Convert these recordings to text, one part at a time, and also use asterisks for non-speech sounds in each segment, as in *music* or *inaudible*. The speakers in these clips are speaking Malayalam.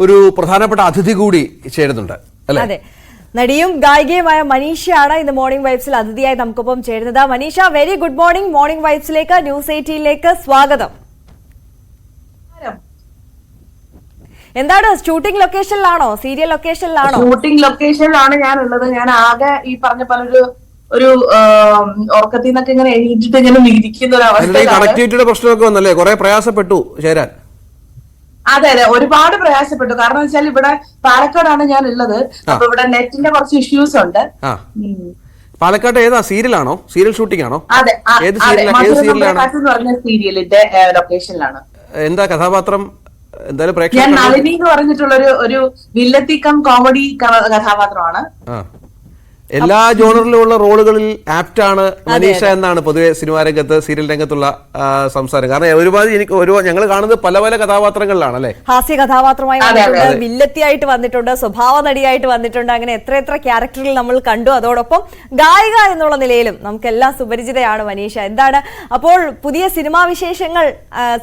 ഒരു പ്രധാനപ്പെട്ട അതിഥി കൂടി ചേരുന്നുണ്ട് അല്ലേ? അതെ. നടിയും ഗായികയുമായ മനീഷയാണ് ഇന്ന് മോർണിംഗ് വൈബ്സിൽ അതിഥിയായി നമുക്കൊപ്പം ചേരുന്നത്. Manisha very good morning morning വൈബ്സിലേക്ക് news എയ്റ്റീനിലേക്ക് സ്വാഗതം. എന്താണ്? ഷൂട്ടിംഗ് ലൊക്കേഷനിലാണോ സീരിയൽ ലൊക്കേഷനിലാണോ ഷൂട്ടിംഗ് ലൊക്കേഷനിലാണ് ഞാൻ ഉള്ളത് ഞാൻ ആകെ ഈ പറഞ്ഞ പോലെ ഒരു ഒരു ഉറക്കത്തിൽ നിന്നൊക്കെ ഇങ്ങനെ എണീറ്റിട്ട് ഇങ്ങനെ ഇരിക്കുന്ന ഒരു അവസ്ഥ കണക്ടിവിറ്റിയുടെ പ്രശ്നമൊക്കെ വന്നല്ലേ? കുറെ പ്രയാസപ്പെട്ടു ചേരാൻ. അതെ അതെ. ഒരുപാട് പ്രയാസപ്പെട്ടു. കാരണം വെച്ചാൽ ഇവിടെ പാലക്കാടാണ് ഞാൻ ഉള്ളത് അപ്പൊ ഇവിടെ നെറ്റിന്റെ കുറച്ച് ഇഷ്യൂസ് ഉണ്ട്. പാലക്കാട് ഏതാ? സീരിയലാണോ? സീരിയൽ ഷൂട്ടിംഗ് ആണോ? അതെ ഏത് സീരിയലാണ്? സീരിയലിന്റെ ലൊക്കേഷനിലാണ് എന്താ കഥാപാത്രം? എന്തായാലും ഞാൻ നളിനി എന്ന് പറഞ്ഞിട്ടുള്ള ഒരു ഒരു വില്ലത്തിക്കം കോമഡി കഥാപാത്രമാണ്. എല്ലാ ജോണറിലുമുള്ള റോളുകളിൽ ആപ്റ്റ് ആണ് മനീഷ എന്നാണ് പൊതുവെ സിനിമാ രംഗത്ത് സീരിയൽ രംഗത്തുള്ള സംസാരം. കാരണം ഒരുപാട് എനിക്ക് ഒരു ഞങ്ങൾ കാണുന്നത് പല പല കഥാപാത്രങ്ങളിലാണ് അല്ലെ? ഹാസ്യ കഥാപാത്രമായി വന്നിട്ടുണ്ട്. വില്ലത്തിയായിട്ട് വന്നിട്ടുണ്ട്. സ്വഭാവ നടിയായിട്ട് വന്നിട്ടുണ്ട്. അങ്ങനെ എത്ര എത്ര ക്യാരക്ടറിൽ നമ്മൾ കണ്ടു. അതോടൊപ്പം ഗായിക എന്നുള്ള നിലയിലും നമുക്കെല്ലാം സുപരിചിതയാണ് മനീഷ. എന്താണ്? അപ്പോൾ പുതിയ സിനിമാ വിശേഷങ്ങൾ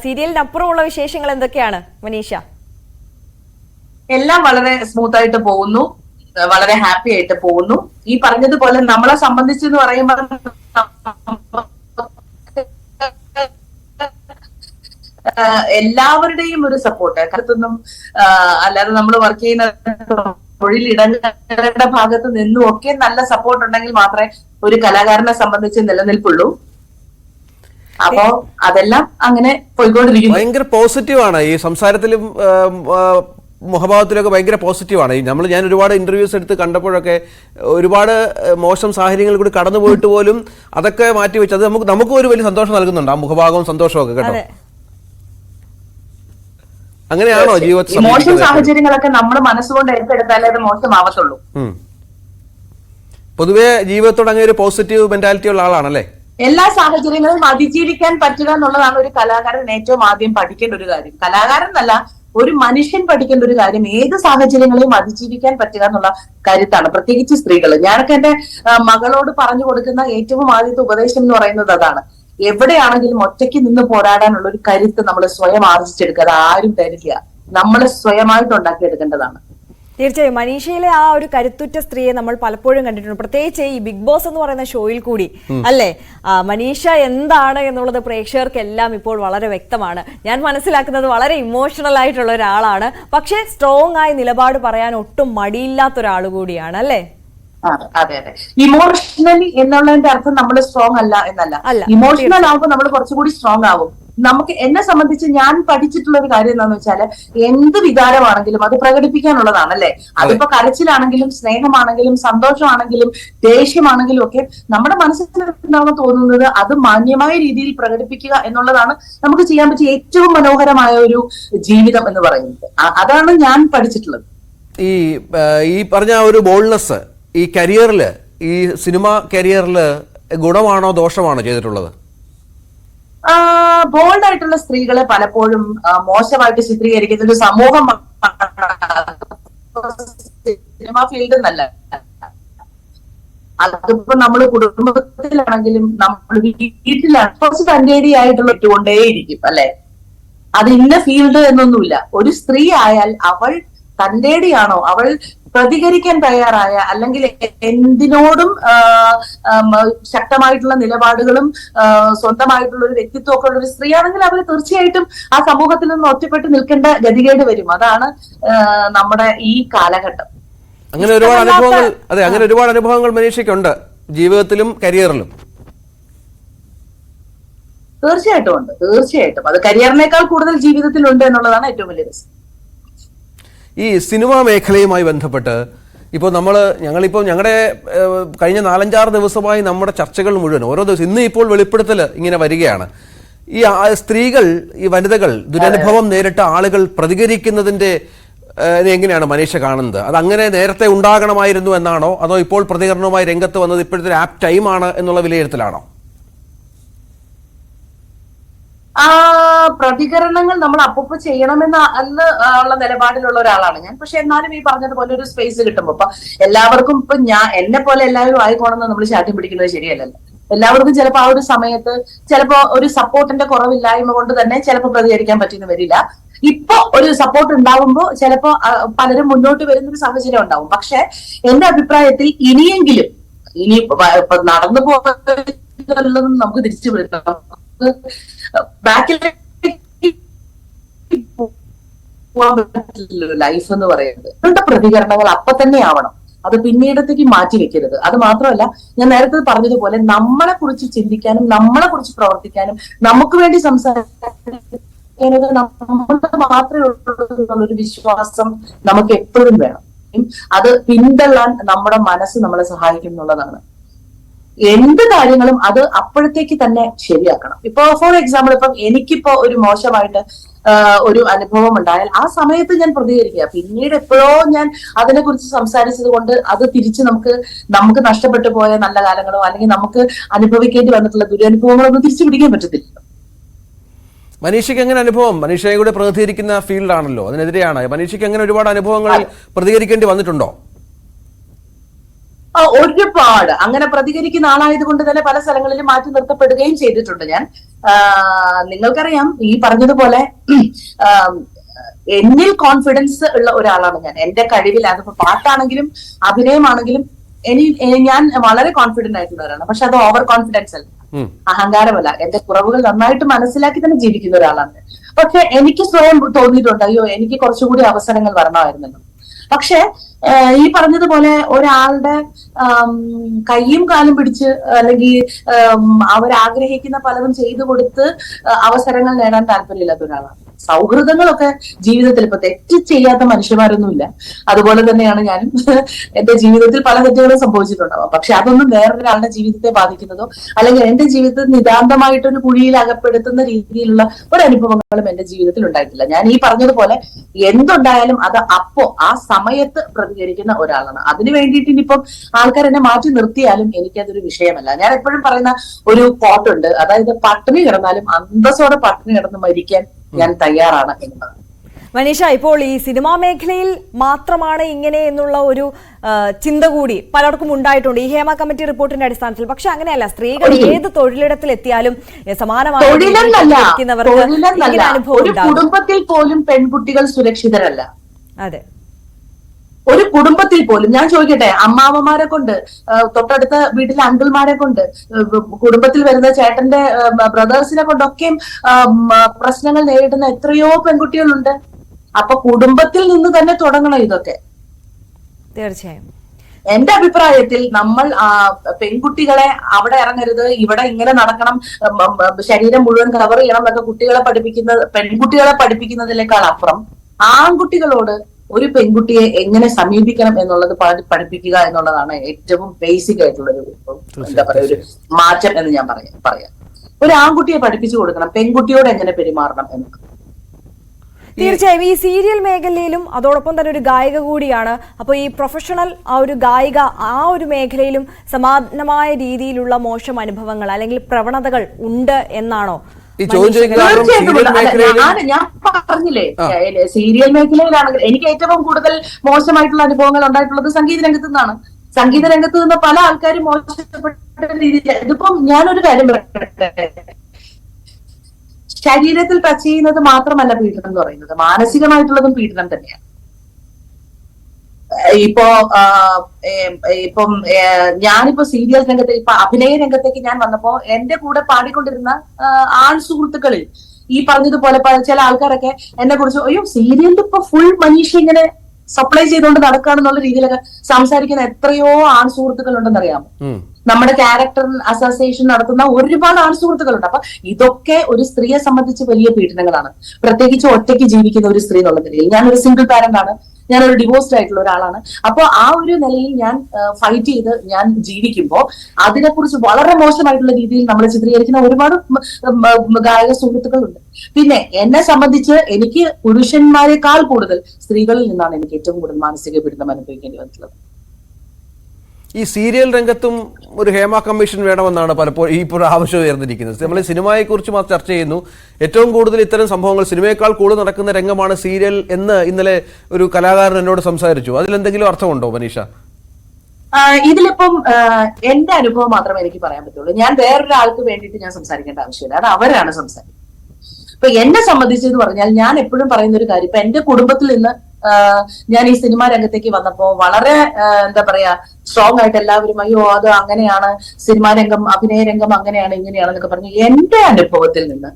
സീരിയലിനപ്പുറമുള്ള വിശേഷങ്ങൾ എന്തൊക്കെയാണ് മനീഷ? എല്ലാം വളരെ സ്മൂത്ത് ആയിട്ട് പോകുന്നു. വളരെ ഹാപ്പി ആയിട്ട് പോകുന്നു. ഈ പറഞ്ഞതുപോലെ നമ്മളെ സംബന്ധിച്ച് എന്ന് പറയുമ്പോൾ എല്ലാവരുടെയും ഒരു സപ്പോർട്ട് കരുത്തൊന്നും അല്ലാതെ നമ്മൾ വർക്ക് ചെയ്യുന്ന തൊഴിലിടങ്ങളുടെ ഭാഗത്ത് നിന്നും ഒക്കെ നല്ല സപ്പോർട്ട് ഉണ്ടെങ്കിൽ മാത്രമേ ഒരു കലാകാരനെ സംബന്ധിച്ച് നിലനിൽപ്പുള്ളൂ. അപ്പോ അതെല്ലാം അങ്ങനെ പോയിക്കൊണ്ടിരിക്കുന്നു. ഭയങ്കര പോസിറ്റീവ് ആണ്. ഈ സംസാരത്തിലും മുഖഭാവത്തിലൊക്കെ ഭയങ്കര പോസിറ്റീവാണ് ആണ്. നമ്മൾ ഞാൻ ഒരുപാട് ഇന്റർവ്യൂസ് എടുത്ത് കണ്ടപ്പോഴൊക്കെ ഒരുപാട് മോശം സാഹചര്യങ്ങളിൽ കൂടി കടന്നു പോയിട്ട് പോലും അതൊക്കെ മാറ്റി വെച്ച് അത് നമുക്ക് നമുക്കും ഒരു വലിയ സന്തോഷം നൽകുന്നുണ്ട്. ആ മുഖഭാഗവും സന്തോഷമൊക്കെ കേട്ടോ. അങ്ങനെയാണോ ജീവിതത്തിൽ മോശം സാഹചര്യങ്ങളൊക്കെ നമ്മൾ മനസ്സുകൊണ്ട് ഏറ്റെടുത്താലേ അത് മോശമാവത്തുള്ളൂ. പൊതുവെ ജീവിതത്തോട് അങ്ങനെ ഒരു പോസിറ്റീവ് മെന്റാലിറ്റി ഉള്ള ആളാണല്ലേ? എല്ലാ സാഹചര്യങ്ങളും അതിജീവിക്കാൻ പറ്റുക എന്നുള്ളതാണ് ഒരു കലാകാരൻ ഏറ്റവും ആദ്യം പഠിക്കേണ്ട ഒരു കാര്യം. കലാകാരൻ എന്നല്ല ഒരു മനുഷ്യൻ പഠിക്കേണ്ട ഒരു കാര്യം ഏത് സാഹചര്യങ്ങളെയും അതിജീവിക്കാൻ പറ്റുക എന്നുള്ള കാര്യത്താണ്. പ്രത്യേകിച്ച് സ്ത്രീകൾ ഞാനൊക്കെ എന്റെ മകളോട് പറഞ്ഞു കൊടുക്കുന്ന ഏറ്റവും ആദ്യത്തെ ഉപദേശം എന്ന് പറയുന്നത് അതാണ്. എവിടെയാണെങ്കിലും ഒറ്റയ്ക്ക് നിന്ന് പോരാടാനുള്ള ഒരു കരുത്ത് നമ്മൾ സ്വയം ആർജിച്ചെടുക്കുക. അത് ആരും തരില്ല. നമ്മൾ സ്വയമായിട്ട് ഉണ്ടാക്കിയെടുക്കേണ്ടതാണ്. തീർച്ചയായും മനീഷയിലെ ആ ഒരു കരുത്തുറ്റ സ്ത്രീയെ നമ്മൾ പലപ്പോഴും കണ്ടിട്ടുണ്ട്. പ്രത്യേകിച്ച് ഈ ബിഗ് ബോസ് എന്ന് പറയുന്ന ഷോയിൽ കൂടി അല്ലേ? ആ, മനീഷ എന്താണ് എന്നുള്ളത് പ്രേക്ഷകർക്കെല്ലാം ഇപ്പോൾ വളരെ വ്യക്തമാണ്. ഞാൻ മനസ്സിലാക്കുന്നത് വളരെ ഇമോഷണൽ ആയിട്ടുള്ള ഒരാളാണ്. പക്ഷേ സ്ട്രോങ് ആയി നിലപാട് പറയാൻ ഒട്ടും മടിയില്ലാത്ത ഒരാൾ കൂടിയാണ് അല്ലേ? അതെ അതെ. ഇമോഷണലി എന്നുള്ളതിന്റെ അർത്ഥം നമ്മൾ സ്ട്രോങ് അല്ല എന്നല്ല. ഇമോഷണൽ ആവുമ്പോൾ നമ്മൾ കുറച്ചുകൂടി സ്ട്രോങ് ആവും. നമുക്ക് എന്നെ സംബന്ധിച്ച് ഞാൻ പഠിച്ചിട്ടുള്ള ഒരു കാര്യം എന്താണെന്ന് വെച്ചാൽ എന്ത് വികാരമാണെങ്കിലും അത് പ്രകടിപ്പിക്കാനുള്ളതാണ് അല്ലെ അതിപ്പോ കരച്ചിലാണെങ്കിലും സ്നേഹമാണെങ്കിലും സന്തോഷമാണെങ്കിലും ദേഷ്യമാണെങ്കിലും ഒക്കെ നമ്മുടെ മനസ്സിൽ എന്താണെന്ന് തോന്നുന്നത് അത് മാന്യമായ രീതിയിൽ പ്രകടിപ്പിക്കുക എന്നുള്ളതാണ് നമുക്ക് ചെയ്യാൻ പറ്റിയ ഏറ്റവും മനോഹരമായ ഒരു ജീവിതം എന്ന് പറയുന്നത്. അതാണ് ഞാൻ പഠിച്ചിട്ടുള്ളത്. ഈ ഈ പറഞ്ഞ ഒരു ബോൾനെസ് ഈ കരിയറിൽ ഈ സിനിമ കരിയറിൽ ഗുണമാണോ ദോഷമാണോ ചെയ്തിട്ടുള്ളത്? ബോൾഡ് ആയിട്ടുള്ള സ്ത്രീകളെ പലപ്പോഴും മോശമായിട്ട് ചിത്രീകരിക്കുന്ന ഒരു സമൂഹം സിനിമ ഫീൽഡ് എന്നല്ല. അതിപ്പോ നമ്മൾ കുടുംബത്തിലാണെങ്കിലും നമ്മൾ വീട്ടിലാണ്. കുറച്ച് തന്റേടിയായിട്ടുള്ള ഇട്ടുകൊണ്ടേയിരിക്കും അല്ലെ? അത് ഇന്ന ഫീൽഡ് എന്നൊന്നുമില്ല. ഒരു സ്ത്രീ ആയാൽ അവൾ തന്റേടിയാണോ അവൾ പ്രതികരിക്കാൻ തയ്യാറായ അല്ലെങ്കിൽ എന്തിനോടും ശക്തമായിട്ടുള്ള നിലപാടുകളും സ്വന്തമായിട്ടുള്ള ഒരു വ്യക്തിത്വമൊക്കെ ഉള്ള ഒരു സ്ത്രീ ആണെങ്കിൽ അവർ തീർച്ചയായിട്ടും ആ സമൂഹത്തിൽ നിന്ന് ഒറ്റപ്പെട്ട് നിൽക്കേണ്ട ഗതികേട് വരും. അതാണ് നമ്മുടെ ഈ കാലഘട്ടം. അങ്ങനെ ഒരുപാട് അനുഭവങ്ങൾ അതെ അങ്ങനെ ഒരുപാട് അനുഭവങ്ങൾ മനീഷയ്ക്കുണ്ട്. ജീവിതത്തിലും കരിയറിലും. തീർച്ചയായിട്ടും ഉണ്ട്. തീർച്ചയായിട്ടും. അത് കരിയറിനേക്കാൾ കൂടുതൽ ജീവിതത്തിലുണ്ട് എന്നുള്ളതാണ് ഏറ്റവും വലിയ രസം. ഈ സിനിമാ മേഖലയുമായി ബന്ധപ്പെട്ട് ഇപ്പോൾ നമ്മൾ ഞങ്ങളിപ്പോൾ ഞങ്ങളുടെ കഴിഞ്ഞ നാലഞ്ചാറ് ദിവസമായി നമ്മുടെ ചർച്ചകൾ മുഴുവൻ ഓരോ ദിവസം ഇന്ന് ഇപ്പോൾ വെളിപ്പെടുത്തൽ ഇങ്ങനെ വരികയാണ്. ഈ സ്ത്രീകൾ ഈ വനിതകൾ ദുരനുഭവം നേരിട്ട ആളുകൾ പ്രതികരിക്കുന്നതിന്റെ എങ്ങനെയാണ് മനീഷ കാണുന്നത്? അത് അങ്ങനെ നേരത്തെ ഉണ്ടാകണമായിരുന്നു എന്നാണോ? അതോ ഇപ്പോൾ പ്രതികരണവുമായി രംഗത്ത് വന്നത് ഇപ്പോഴത്തെ ആപ്പ് ടൈമാണ് എന്നുള്ള വിലയിരുത്തലാണോ? ആ പ്രതികരണങ്ങൾ നമ്മൾ അപ്പപ്പോ ചെയ്യണമെന്ന് അന്ന് ഉള്ള നിലപാടിലുള്ള ഒരാളാണ് ഞാൻ. പക്ഷെ എന്നാലും ഈ പറഞ്ഞതുപോലെ ഒരു സ്പേസ് കിട്ടുമ്പോ ഇപ്പൊ എല്ലാവർക്കും ഇപ്പൊ ഞാൻ എന്നെ പോലെ എല്ലാവരും ആയിക്കോണമെന്ന് നമ്മൾ ചാറ്റം പിടിക്കുന്നത് ശരിയല്ലല്ലോ. എല്ലാവർക്കും ചിലപ്പോൾ ആ ഒരു സമയത്ത് ചിലപ്പോ ഒരു സപ്പോർട്ടിന്റെ കുറവില്ലായ്മ കൊണ്ട് തന്നെ ചിലപ്പോൾ പ്രതികരിക്കാൻ പറ്റിയെന്ന് വരില്ല. ഇപ്പൊ ഒരു സപ്പോർട്ട് ഉണ്ടാവുമ്പോ ചിലപ്പോ പലരും മുന്നോട്ട് വരുന്ന ഒരു സാഹചര്യം ഉണ്ടാവും. പക്ഷെ എന്റെ അഭിപ്രായത്തിൽ ഇനിയെങ്കിലും ഇനി നടന്നു പോകുന്നതും നമുക്ക് തിരിച്ചു വിടണം. ബാക്കിലേക്ക് പോകാൻ പറ്റില്ലല്ലോ ലൈഫ് എന്ന് പറയുന്നത്. ഇവരുടെ പ്രതികരണങ്ങൾ അപ്പൊ തന്നെ ആവണം. അത് പിന്നീടത്തേക്ക് മാറ്റി വെക്കരുത്. അത് മാത്രമല്ല ഞാൻ നേരത്തെ പറഞ്ഞതുപോലെ നമ്മളെ കുറിച്ച് ചിന്തിക്കാനും നമ്മളെ കുറിച്ച് പ്രവർത്തിക്കാനും നമുക്ക് വേണ്ടി സംസാരിക്കാനും നമ്മൾ മാത്രമേ ഉള്ളൂ വിശ്വാസം നമുക്ക് എപ്പോഴും വേണം. അത് പിന്തള്ളാൻ നമ്മുടെ മനസ്സ് നമ്മളെ സഹായിക്കും എന്നുള്ളതാണ്. എന്ത് കാര്യങ്ങളും അത് അപ്പോഴത്തേക്ക് തന്നെ ശരിയാക്കണം. ഇപ്പൊ ഫോർ എക്സാമ്പിൾ ഇപ്പം എനിക്കിപ്പോ ഒരു മോശമായിട്ട് ഒരു അനുഭവം ഉണ്ടായാൽ ആ സമയത്ത് ഞാൻ പ്രതികരിക്കുക. പിന്നീട് എപ്പോഴോ ഞാൻ അതിനെ കുറിച്ച് സംസാരിച്ചത് കൊണ്ട് അത് തിരിച്ച് നമുക്ക് നമുക്ക് നഷ്ടപ്പെട്ടു പോയ നല്ല കാലങ്ങളോ അല്ലെങ്കിൽ നമുക്ക് അനുഭവിക്കേണ്ടി വന്നിട്ടുള്ള ദുരനുഭവങ്ങളോ ഒന്നും തിരിച്ചു പിടിക്കാൻ പറ്റത്തില്ല. മനീഷയ്ക്ക് എങ്ങനെ അനുഭവം? മനീഷയെ കൂടെ പ്രതികരിക്കുന്ന ഫീൽഡാണല്ലോ അതിനെതിരെയാണ്. മനീഷയ്ക്ക് എങ്ങനെ ഒരുപാട് അനുഭവങ്ങളിൽ പ്രതികരിക്കേണ്ടി വന്നിട്ടുണ്ടോ? ഒരുപാട്. അങ്ങനെ പ്രതികരിക്കുന്ന ആളായതുകൊണ്ട് തന്നെ പല സ്ഥലങ്ങളിലും മാറ്റി നിർത്തപ്പെടുകയും ചെയ്തിട്ടുണ്ട് ഞാൻ. നിങ്ങൾക്കറിയാം ഈ പറഞ്ഞതുപോലെ എന്നിൽ കോൺഫിഡൻസ് ഉള്ള ഒരാളാണ് ഞാൻ. എന്റെ കഴിവിൽ അതിപ്പോ പാട്ടാണെങ്കിലും അഭിനയമാണെങ്കിലും എനി ഞാൻ വളരെ കോൺഫിഡന്റ് ആയിട്ടുള്ളവരാണ്. പക്ഷെ അത് ഓവർ കോൺഫിഡൻസ് അല്ല. അഹങ്കാരമല്ല. എന്റെ കുറവുകൾ നന്നായിട്ട് മനസ്സിലാക്കി തന്നെ ജീവിക്കുന്ന ഒരാളാണ് പക്ഷെ എനിക്ക് സ്വയം തോന്നിയിട്ടുണ്ട് അയ്യോ എനിക്ക് കുറച്ചുകൂടി അവസരങ്ങൾ വരണമായിരുന്നല്ലോ. പക്ഷെ ഈ പറഞ്ഞതുപോലെ ഒരാളുടെ കൈയും കാലും പിടിച്ച് അല്ലെങ്കിൽ അവരാഗ്രഹിക്കുന്ന പലതും ചെയ്തു കൊടുത്ത് അവസരങ്ങൾ നേടാൻ താല്പര്യമില്ലാത്ത ഒരാളാണ്. സൗഹൃദങ്ങളൊക്കെ ജീവിതത്തിൽ ഇപ്പൊ തെറ്റ് ചെയ്യാത്ത മനുഷ്യന്മാരൊന്നുമില്ല. അതുപോലെ തന്നെയാണ് ഞാനും *laughs* എന്റെ ജീവിതത്തിൽ പല തെറ്റുകളും സംഭവിച്ചിട്ടുണ്ടാവാം പക്ഷെ അതൊന്നും വേറൊരാളുടെ ജീവിതത്തെ ബാധിക്കുന്നതോ അല്ലെങ്കിൽ എന്റെ ജീവിതത്തിൽ നിതാന്തമായിട്ടൊരു കുഴിയിൽ അകപ്പെടുത്തുന്ന രീതിയിലുള്ള ഒരു അനുഭവങ്ങളും എന്റെ ജീവിതത്തിൽ ഉണ്ടായിട്ടില്ല. ഞാൻ ഈ പറഞ്ഞതുപോലെ എന്തുണ്ടായാലും അത് അപ്പോ ആ സമയത്ത് പ്രതികരിക്കുന്ന ഒരാളാണ്. അതിനു വേണ്ടിയിട്ട് ഇനിയിപ്പം ആൾക്കാർ എന്നെ മാറ്റി നിർത്തിയാലും എനിക്കതൊരു വിഷയമല്ല. ഞാൻ എപ്പോഴും പറയുന്ന ഒരു കോട്ടുണ്ട് അതായത് പട്ടിണി കിടന്നാലും അന്തസ്സോടെ പട്ടിണി കിടന്ന് മരിക്കാൻ ഞാൻ തയ്യാറാണ് എന്നുള്ളത്. മനീഷ ഇപ്പോൾ ഈ സിനിമാ മേഖലയിൽ മാത്രമാണ് ഇങ്ങനെ എന്നുള്ള ഒരു ചിന്ത കൂടി പലർക്കും ഉണ്ടായിട്ടുണ്ട്. ഈ ഹേമ കമ്മിറ്റി റിപ്പോർട്ടിന്റെ അടിസ്ഥാനത്തിൽ. പക്ഷെ അങ്ങനെയല്ല. സ്ത്രീകൾ ഏത് തൊഴിലിടത്തിൽ എത്തിയാലും സമാനമായ കുടുംബത്തിൽ പോലും പെൺകുട്ടികൾ സുരക്ഷിതരല്ല. അതെ. ഒരു കുടുംബത്തിൽ പോലും ഞാൻ ചോദിക്കട്ടെ അമ്മാവന്മാരെ കൊണ്ട് തൊട്ടടുത്ത വീട്ടിലെ അങ്കിൾമാരെ കൊണ്ട് കുടുംബത്തിൽ വരുന്ന ചേട്ടന്റെ ബ്രദേഴ്സിനെ കൊണ്ടൊക്കെയും പ്രശ്നങ്ങൾ നേരിടുന്ന എത്രയോ പെൺകുട്ടികളുണ്ട്. അപ്പൊ കുടുംബത്തിൽ നിന്ന് തന്നെ തുടങ്ങണം ഇതൊക്കെ. തീർച്ചയായും. എന്റെ അഭിപ്രായത്തിൽ നമ്മൾ പെൺകുട്ടികളെ അവിടെ ഇറങ്ങരുത് ഇവിടെ ഇങ്ങനെ നടക്കണം ശരീരം മുഴുവൻ കവർ ചെയ്യണം എന്നൊക്കെ കുട്ടികളെ പഠിപ്പിക്കുന്ന പെൺകുട്ടികളെ പഠിപ്പിക്കുന്നതിനേക്കാൾ അപ്പുറം ആൺകുട്ടികളോട് ഒരു പെൺകുട്ടിയെ എങ്ങനെ സമീപിക്കണം എന്നുള്ളത് പറഞ്ഞ് പഠിപ്പിക്കുക എന്നുള്ളതാണ് ഏറ്റവും ബേസിക് ആയിട്ടുള്ള ഒരു എന്താ പറയുക ഒരു മാറ്റം എന്ന് ഞാൻ പറയാം പറയാം. ഒരു ആൺകുട്ടിയെ പഠിപ്പിച്ചു കൊടുക്കണം പെൺകുട്ടിയോട് എങ്ങനെ പെരുമാറണം എന്ന്. തീർച്ചയായും. ഈ സീരിയൽ മേഖലയിലും അതോടൊപ്പം തന്നെ ഒരു ഗായിക കൂടിയാണ്. അപ്പോൾ ഈ പ്രൊഫഷണൽ ആ ഒരു ഗായിക ആ ഒരു മേഖലയിലും സമാനമായ രീതിയിലുള്ള മോശം അനുഭവങ്ങൾ അല്ലെങ്കിൽ പ്രവണതകൾ ഉണ്ട് എന്നാണോ ഈ ചോദ്യം. ഞാൻ പറഞ്ഞില്ലേ സീരിയൽ മേഖലയിലാണെങ്കിൽ എനിക്ക് ഏറ്റവും കൂടുതൽ മോശമായിട്ടുള്ള അനുഭവങ്ങൾ ഉണ്ടായിട്ടുള്ളത് സംഗീത രംഗത്ത് നിന്നാണ്. സംഗീത രംഗത്ത് നിന്ന് പല ആൾക്കാരും മോശപ്പെട്ട രീതിയിൽ ഇതിപ്പം ഞാനൊരു കാര്യം പറയട്ടെ. ശരീരത്തിൽ ടച്ച് ചെയ്യുന്നത് മാത്രമല്ല പീഡനം എന്ന് പറയുന്നത്. മാനസികമായിട്ടുള്ളതും പീഡനം തന്നെയാണ്. ഇപ്പോ ഇപ്പം ഞാനിപ്പോ സീരിയൽ രംഗത്ത് ഇപ്പൊ അഭിനയ രംഗത്തേക്ക് ഞാൻ വന്നപ്പോ എന്റെ കൂടെ പാടിക്കൊണ്ടിരുന്ന ആൺ സുഹൃത്തുക്കളിൽ ഈ പറഞ്ഞതുപോലെ ചില ആൾക്കാരൊക്കെ എന്നെ കുറിച്ച് അയ്യോ സീരിയലിൽ ഇപ്പൊ ഫുൾ മനീഷ ഇങ്ങനെ സപ്ലൈ ചെയ്തുകൊണ്ട് നടക്കുകയാണെന്നുള്ള രീതിയിലൊക്കെ സംസാരിക്കുന്ന എത്രയോ ആൺ സുഹൃത്തുക്കൾ ഉണ്ടെന്നറിയാമോ ഉം. നമ്മുടെ ക്യാരക്ടർ അസോസിയേഷൻ നടത്തുന്ന ഒരുപാട് ആൺ സുഹൃത്തുക്കളുണ്ട്. അപ്പൊ ഇതൊക്കെ ഒരു സ്ത്രീയെ സംബന്ധിച്ച് വലിയ പീഡനങ്ങളാണ്. പ്രത്യേകിച്ച് ഒറ്റയ്ക്ക് ജീവിക്കുന്ന ഒരു സ്ത്രീ എന്നുള്ള നിലയിൽ ഞാനൊരു സിംഗിൾ പാരന്റ് ആണ്. ഞാനൊരു ഡിവോഴ്സ്ഡ് ആയിട്ടുള്ള ഒരാളാണ്. അപ്പോൾ ആ ഒരു നിലയിൽ ഞാൻ ഫൈറ്റ് ചെയ്ത് ഞാൻ ജീവിക്കുമ്പോൾ അതിനെക്കുറിച്ച് വളരെ മോശമായിട്ടുള്ള രീതിയിൽ നമ്മൾ ചിത്രീകരിക്കുന്ന ഒരുപാട് ഗായക സുഹൃത്തുക്കളുണ്ട്. പിന്നെ എന്നെ സംബന്ധിച്ച് എനിക്ക് പുരുഷന്മാരെക്കാൾ കൂടുതൽ സ്ത്രീകളിൽ നിന്നാണ് എനിക്ക് ഏറ്റവും കൂടുതൽ മാനസിക പീഡനം അനുഭവിക്കേണ്ടി വന്നിട്ടുള്ളത്. ഈ സീരിയൽ രംഗത്തും ഒരു ഹേമ കമ്മീഷൻ വേണമെന്നാണ് പലപ്പോഴും ഇപ്പോൾ ആവശ്യം ഉയർന്നിരിക്കുന്നത്. നമ്മൾ സിനിമയെക്കുറിച്ച് മാത്രം ചർച്ച ചെയ്യുന്നു. ഏറ്റവും കൂടുതൽ ഇത്തരം സംഭവങ്ങൾ സിനിമയേക്കാൾ കൂടുതൽ നടക്കുന്ന രംഗമാണ് സീരിയൽ എന്ന് ഇന്നലെ ഒരു കലാകാരൻ എന്നോട് സംസാരിച്ചു. അതിലെന്തെങ്കിലും അർത്ഥമുണ്ടോ മനീഷ? ഇതിലിപ്പം എന്റെ അനുഭവം മാത്രമേ എനിക്ക് പറയാൻ പറ്റുള്ളൂ. ഞാൻ വേറൊരാൾക്ക് വേണ്ടിയിട്ട് ഞാൻ സംസാരിക്കേണ്ട ആവശ്യമില്ല. അത് അവരാണ് സംസാരിക്കുന്നത്. ഇപ്പൊ എന്നെ സംബന്ധിച്ചെന്ന് പറഞ്ഞാൽ ഞാൻ എപ്പോഴും പറയുന്ന ഒരു കാര്യം ഇപ്പൊ എന്റെ കുടുംബത്തിൽ നിന്ന് ഞാൻ ഈ സിനിമാ രംഗത്തേക്ക് വന്നപ്പോ വളരെ എന്താ പറയാ സ്ട്രോങ് ആയിട്ട് എല്ലാവരും അയ്യോ അത് അങ്ങനെയാണ് സിനിമാ രംഗം അഭിനയ രംഗം അങ്ങനെയാണ് ഇങ്ങനെയാണെന്നൊക്കെ പറഞ്ഞു എന്റെ അനുഭവത്തിൽ നിന്ന്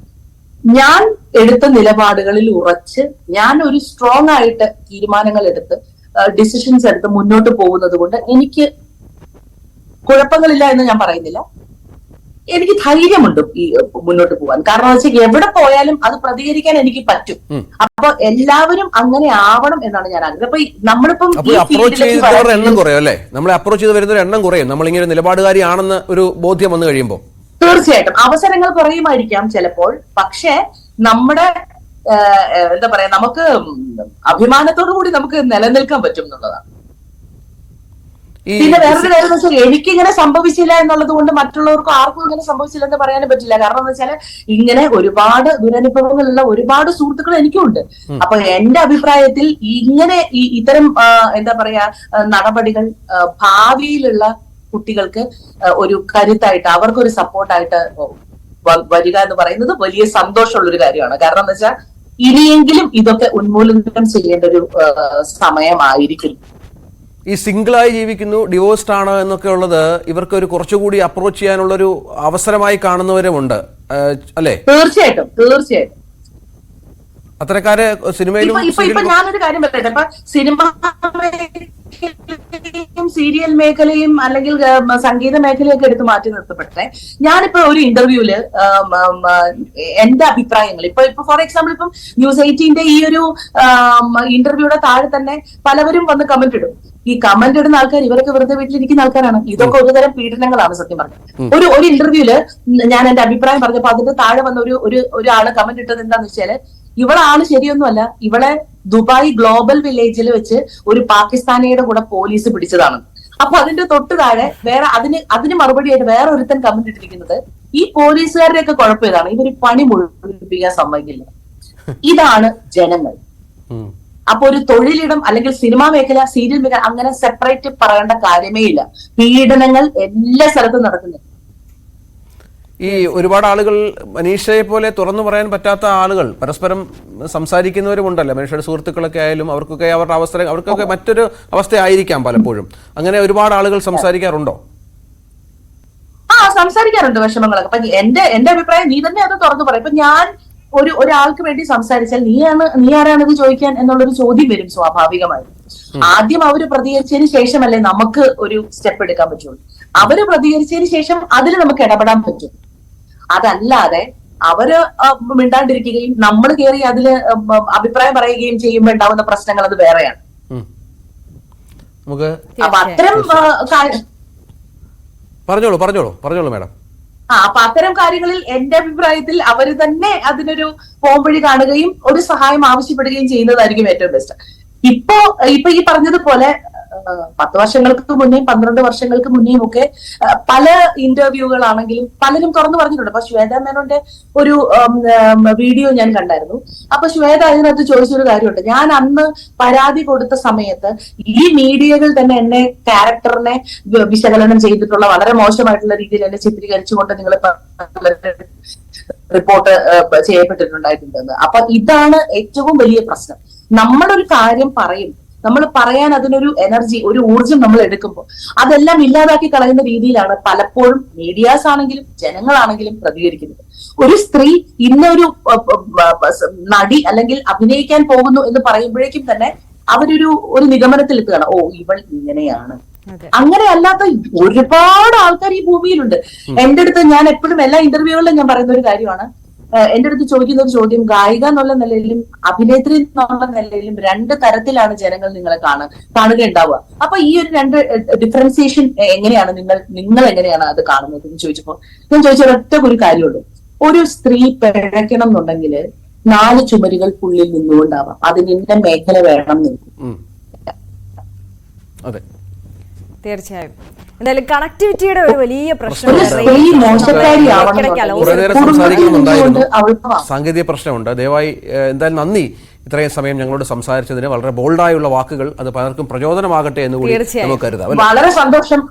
ഞാൻ എടുത്ത നിലപാടുകളിൽ ഉറച്ച് ഞാൻ ഒരു സ്ട്രോങ് ആയിട്ട് തീരുമാനങ്ങൾ എടുത്ത് ഡിസിഷൻസ് എടുത്ത് മുന്നോട്ട് പോകുന്നത് കൊണ്ട് എനിക്ക് കുഴപ്പങ്ങളില്ല എന്ന് ഞാൻ പറയുന്നില്ല. എനിക്ക് ധൈര്യമുണ്ട് ഈ മുന്നോട്ട് പോകാൻ കാരണം എന്ന് വെച്ചാൽ എവിടെ പോയാലും അത് പ്രതികരിക്കാൻ എനിക്ക് പറ്റും. അപ്പൊ എല്ലാവരും അങ്ങനെ ആവണം എന്നാണ് ഞാൻ ആഗ്രഹം. അപ്പൊ നമ്മളിപ്പം അപ്രോച്ച് ഫീൽഡിലേക്ക് ചെയ്തവരുടെ വരാൻ എണ്ണം കുറയും അല്ലേ? നമ്മളെ അപ്രോച്ച് ചെയ്ത് വരുന്നവരുടെ എണ്ണം കുറയും. നമ്മളിങ്ങനെ നിലപാടുകാരിയാണെന്ന് ഒരു ബോധ്യം വന്നു കഴിയുമ്പോൾ തീർച്ചയായിട്ടും. അവസരങ്ങൾ കുറയുമായിരിക്കാം ചിലപ്പോൾ. പക്ഷേ നമ്മുടെ എന്താ പറയാ നമുക്ക് അഭിമാനത്തോടു കൂടി നമുക്ക് നിലനിൽക്കാൻ പറ്റും എന്നുള്ളതാണ്. പിന്നെ വേറൊരു കാര്യം എന്ന് വെച്ചാൽ എനിക്ക് ഇങ്ങനെ സംഭവിച്ചില്ല എന്നുള്ളത് കൊണ്ട് മറ്റുള്ളവർക്ക് ആർക്കും ഇങ്ങനെ സംഭവിച്ചില്ല എന്ന് പറയാനും പറ്റില്ല. കാരണം എന്ന് വെച്ചാൽ ഇങ്ങനെ ഒരുപാട് ദുരനുഭവങ്ങളുള്ള ഒരുപാട് സുഹൃത്തുക്കൾ എനിക്കുണ്ട്. അപ്പൊ എന്റെ അഭിപ്രായത്തിൽ ഇങ്ങനെ ഈ ഇത്തരം എന്താ പറയാ നടപടികൾ ഭാവിയിലുള്ള കുട്ടികൾക്ക് ഒരു കരുത്തായിട്ട് അവർക്കൊരു സപ്പോർട്ടായിട്ട് വരിക എന്ന് പറയുന്നത് വലിയ സന്തോഷമുള്ള ഒരു കാര്യമാണ്. കാരണം എന്ന് വെച്ചാൽ ഇനിയെങ്കിലും ഇതൊക്കെ ഉന്മൂലനം ചെയ്യേണ്ട ഒരു സമയമായിരിക്കും. ഈ സിംഗിളായി ജീവിക്കുന്നു ഡിവോഴ്സ്ഡ് ആണ് എന്നൊക്കെ ഉള്ളത് ഇവർക്ക് ഒരു കുറച്ചുകൂടി അപ്രോച്ച് ചെയ്യാനുള്ള ഒരു അവസരമായി കാണുന്നവരുമുണ്ട്. അല്ലേ? തീർച്ചയായിട്ടും തീർച്ചയായിട്ടും. അത്തരക്കാര് സിനിമയിലും ഞാനൊരു കാര്യം പറയട്ടെ. അപ്പൊ സിനിമ സീരിയൽ മേഖലയും അല്ലെങ്കിൽ സംഗീത മേഖലയൊക്കെ എടുത്ത് മാറ്റി നിർത്തപ്പെട്ടെ. ഞാനിപ്പോ ഒരു ഇന്റർവ്യൂൽ എന്റെ അഭിപ്രായങ്ങൾ ഇപ്പൊ ഇപ്പൊ ഫോർ എക്സാമ്പിൾ ഇപ്പം ന്യൂസ് എയ്റ്റീന്റെ ഈ ഒരു ഇന്റർവ്യൂടെ താഴെ തന്നെ പലവരും വന്ന് കമന്റ് ഇടും. ഈ കമന്റ് ഇടുന്ന ആൾക്കാർ ഇവരൊക്കെ വെറുതെ വീട്ടിലിരിക്കുന്ന ആൾക്കാരാണ്. ഇതൊക്കെ ഒരുതരം പീഡനങ്ങളാണ് സത്യം പറഞ്ഞത് ഒരു ഒരു ഇന്റർവ്യൂൽ ഞാൻ എന്റെ അഭിപ്രായം പറഞ്ഞപ്പോ അതിന്റെ താഴെ വന്ന ഒരു ഒരു ഒരാൾ കമന്റ് ഇട്ടത് എന്താന്ന് വെച്ചാൽ ഇവളാണ് ശരിയൊന്നുമല്ല. ഇവളെ ദുബായ് ഗ്ലോബൽ വില്ലേജിൽ വെച്ച് ഒരു പാകിസ്ഥാനിയുടെ കൂടെ പോലീസ് പിടിച്ചതാണ്. അപ്പൊ അതിന്റെ തൊട്ട് താഴെ വേറെ അതിന് അതിന് മറുപടിയായിട്ട് വേറെ ഒരുത്തൻ കമന്റ് ഇട്ടിരിക്കുന്നത് ഈ പോലീസുകാരുടെയൊക്കെ കുഴപ്പം ഇതാണ്. ഇവർ പണി മുഴുവിപ്പിക്കാൻ സമ്മതിക്കില്ല. ഇതാണ് ജനങ്ങൾ. അപ്പൊ ഒരു തൊഴിലിടം അല്ലെങ്കിൽ സിനിമാ മേഖല സീരിയൽ മേഖല അങ്ങനെ സെപ്പറേറ്റ് പറയേണ്ട കാര്യമേ ഇല്ല. പീഡനങ്ങൾ എല്ലാ സ്ഥലത്തും നടക്കുന്നു ഈ ഒരുപാട് ആളുകൾ മനീഷയെ പോലെ തുറന്നു പറയാൻ പറ്റാത്ത ആളുകൾ പരസ്പരം സംസാരിക്കുന്നവരും സംസാരിക്കുന്നവരുമുണ്ടല്ലോ മനുഷ്യരുടെ സുഹൃത്തുക്കളൊക്കെ ആയാലും അവർക്കൊക്കെ അവരുടെ അവസരം അവർക്കൊക്കെ മറ്റൊരു അവസ്ഥയായിരിക്കാം പലപ്പോഴും. അങ്ങനെ ഒരുപാട് ആളുകൾ സംസാരിക്കാറുണ്ടോ? ആ സംസാരിക്കാറുണ്ട് വിഷമങ്ങളൊക്കെ. അപ്പൊ എന്റെ എന്റെ അഭിപ്രായം നീ തന്നെ അത് തുറന്നു പറയും ഇപ്പൊ ഞാൻ ഒരു ഒരാൾക്ക് വേണ്ടി സംസാരിച്ചാൽ നീയാണ് നീ ആരാണ് ഇത് ചോദിക്കാൻ എന്നുള്ളൊരു ചോദ്യം വരും സ്വാഭാവികമായി. ആദ്യം അവർ പ്രതികരിച്ചതിന് ശേഷമല്ലേ നമുക്ക് ഒരു സ്റ്റെപ്പ് എടുക്കാൻ പറ്റുള്ളൂ. അവർ പ്രതികരിച്ചതിന് ശേഷം അതിൽ നമുക്ക് ഇടപെടാൻ പറ്റും. അതല്ലാതെ അവർ മിണ്ടാണ്ടിരിക്കുകയും നമ്മൾ കയറി അതിൽ അഭിപ്രായം പറയുകയും ചെയ്യുമ്പോൾ ഉണ്ടാവുന്ന പ്രശ്നങ്ങൾ അത് വേറെയാണ്. നമുക്ക് അപ്പൊ അത്തരം പറഞ്ഞോളൂ പറഞ്ഞോളൂ പറഞ്ഞോളൂ മാഡം. ആ അപ്പൊ അത്തരം കാര്യങ്ങളിൽ എന്റെ അഭിപ്രായത്തിൽ അവർ തന്നെ അതിനൊരു പോംവഴി കാണുകയും ഒരു സഹായം ആവശ്യപ്പെടുകയും ചെയ്യുന്നതായിരിക്കും ഏറ്റവും ബെസ്റ്റ്. ഇപ്പോ ഇപ്പൊ ഈ പറഞ്ഞതുപോലെ പത്ത് വർഷങ്ങൾക്ക് മുന്നേയും പന്ത്രണ്ട് വർഷങ്ങൾക്ക് മുന്നേയും ഒക്കെ പല ഇന്റർവ്യൂകളാണെങ്കിലും പലരും തുറന്നു പറഞ്ഞിട്ടുണ്ട്. അപ്പൊ ശ്വേത മേനോന്റെ ഒരു വീഡിയോ ഞാൻ കണ്ടായിരുന്നു. അപ്പൊ ശ്വേത അതിനകത്ത് ചോദിച്ചൊരു കാര്യമുണ്ട്. ഞാൻ അന്ന് പരാതി കൊടുത്ത സമയത്ത് ഈ മീഡിയകൾ തന്നെ എന്നെ ക്യാരക്ടറിനെ വിശകലനം ചെയ്തിട്ടുള്ള വളരെ മോശമായിട്ടുള്ള രീതിയിൽ എന്നെ ചിത്രീകരിച്ചുകൊണ്ട് നിങ്ങൾ റിപ്പോർട്ട് ചെയ്യപ്പെട്ടിട്ടുണ്ടായിട്ടുണ്ടെന്ന് അപ്പൊ ഇതാണ് ഏറ്റവും വലിയ പ്രശ്നം. നമ്മളൊരു കാര്യം പറയും നമ്മൾ പറയാൻ അതിനൊരു എനർജി ഒരു ഊർജം നമ്മൾ എടുക്കുമ്പോൾ അതെല്ലാം ഇല്ലാതാക്കി കളയുന്ന രീതിയിലാണ് പലപ്പോഴും മീഡിയാസ് ആണെങ്കിലും ജനങ്ങളാണെങ്കിലും പ്രതികരിക്കുന്നത്. ഒരു സ്ത്രീ ഇന്നൊരു നടി അല്ലെങ്കിൽ അഭിനയിക്കാൻ പോകുന്നു എന്ന് പറയുമ്പോഴേക്കും തന്നെ അവരൊരു ഒരു നിഗമനത്തിൽ എത്തുകയാണ്. ഓ ഇവൾ ഇങ്ങനെയാണ്. അങ്ങനെ അല്ലാത്ത ഒരുപാട് ആൾക്കാർ ഈ ഭൂമിയിലുണ്ട്. എന്റെ അടുത്ത് ഞാൻ എപ്പോഴും എല്ലാ ഇന്റർവ്യൂകളിലും ഞാൻ പറയുന്ന ഒരു കാര്യമാണ്. എന്റെ അടുത്ത് ചോദിക്കുന്ന ഒരു ചോദ്യം ഗായിക എന്നുള്ള നിലയിലും അഭിനേത്രി എന്നുള്ള നിലയിലും രണ്ട് തരത്തിലാണ് ജനങ്ങൾ നിങ്ങളെ കാണുക കാണുകയുണ്ടാവുക. അപ്പൊ ഈ ഒരു രണ്ട് ഡിഫറൻസിയേഷൻ എങ്ങനെയാണ് നിങ്ങൾ നിങ്ങൾ എങ്ങനെയാണ് അത് കാണുന്നത് എന്ന് ചോദിച്ചപ്പോൾ ഞാൻ ചോദിച്ച ഒറ്റ ഒരു കാര്യമുള്ളൂ. ഒരു സ്ത്രീ പിഴയ്ക്കണം എന്നുണ്ടെങ്കിൽ നാല് ചുമരുകൾ പുള്ളിൽ നിന്നുകൊണ്ടാവാം. അതിന് ഇന്ന മേഖല വേണം എന്ന്. അതെ. തീർച്ചയായും. എന്തായാലും കണക്ടിവിറ്റിയുടെ ഒരു വലിയ പ്രശ്നം സാങ്കേതിക പ്രശ്നമുണ്ട്. ദയവായി എന്തായാലും നന്ദി. ഇത്രയും സമയം ഞങ്ങളോട് സംസാരിച്ചതിന് വളരെ ബോൾഡായുള്ള വാക്കുകൾ അത് പലർക്കും പ്രചോദനമാകട്ടെ എന്ന് കൂടി തീർച്ചയായും. നമുക്ക് കരുതാം വളരെ സന്തോഷം.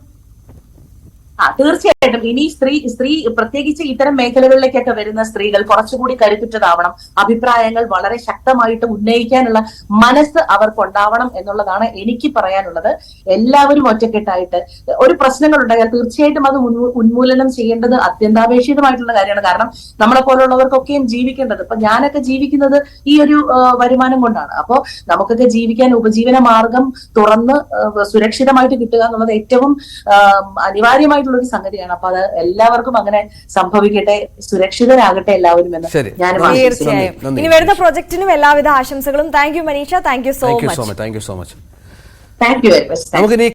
ആ തീർച്ചയായിട്ടും. ഇനി സ്ത്രീ സ്ത്രീ പ്രത്യേകിച്ച് ഇത്തരം മേഖലകളിലേക്കൊക്കെ വരുന്ന സ്ത്രീകൾ കുറച്ചുകൂടി കരുത്തുറ്റതാവണം. അഭിപ്രായങ്ങൾ വളരെ ശക്തമായിട്ട് ഉന്നയിക്കാനുള്ള മനസ്സ് അവർക്കുണ്ടാവണം എന്നുള്ളതാണ് എനിക്ക് പറയാനുള്ളത്. എല്ലാവരും ഒറ്റക്കെട്ടായിട്ട് ഒരു പ്രശ്നങ്ങൾ ഉണ്ടായാൽ തീർച്ചയായിട്ടും അത് ഉന്മൂലനം ചെയ്യേണ്ടത് അത്യന്താപേക്ഷിതമായിട്ടുള്ള കാര്യമാണ്. കാരണം നമ്മളെ പോലുള്ളവർക്കൊക്കെയും ജീവിക്കേണ്ടത്. ഇപ്പൊ ഞാനൊക്കെ ജീവിക്കുന്നത് ഈ ഒരു വരുമാനം കൊണ്ടാണ്. അപ്പോ നമുക്കൊക്കെ ജീവിക്കാൻ ഉപജീവന മാർഗം തുറന്ന് സുരക്ഷിതമായിട്ട് കിട്ടുക എന്നുള്ളത് ഏറ്റവും ആ, ഒരു സംഗതിയാണ്. അപ്പൊ അത് എല്ലാവർക്കും അങ്ങനെ സംഭവിക്കട്ടെ സുരക്ഷിതരാകട്ടെ എല്ലാവരും എന്ന് ഞാൻ. തീർച്ചയായും ഇനി വരുന്ന പ്രൊജക്ടിനും എല്ലാവിധ ആശംസകളും. Thank you Manisha thank you so much so much thank you so much thank you very much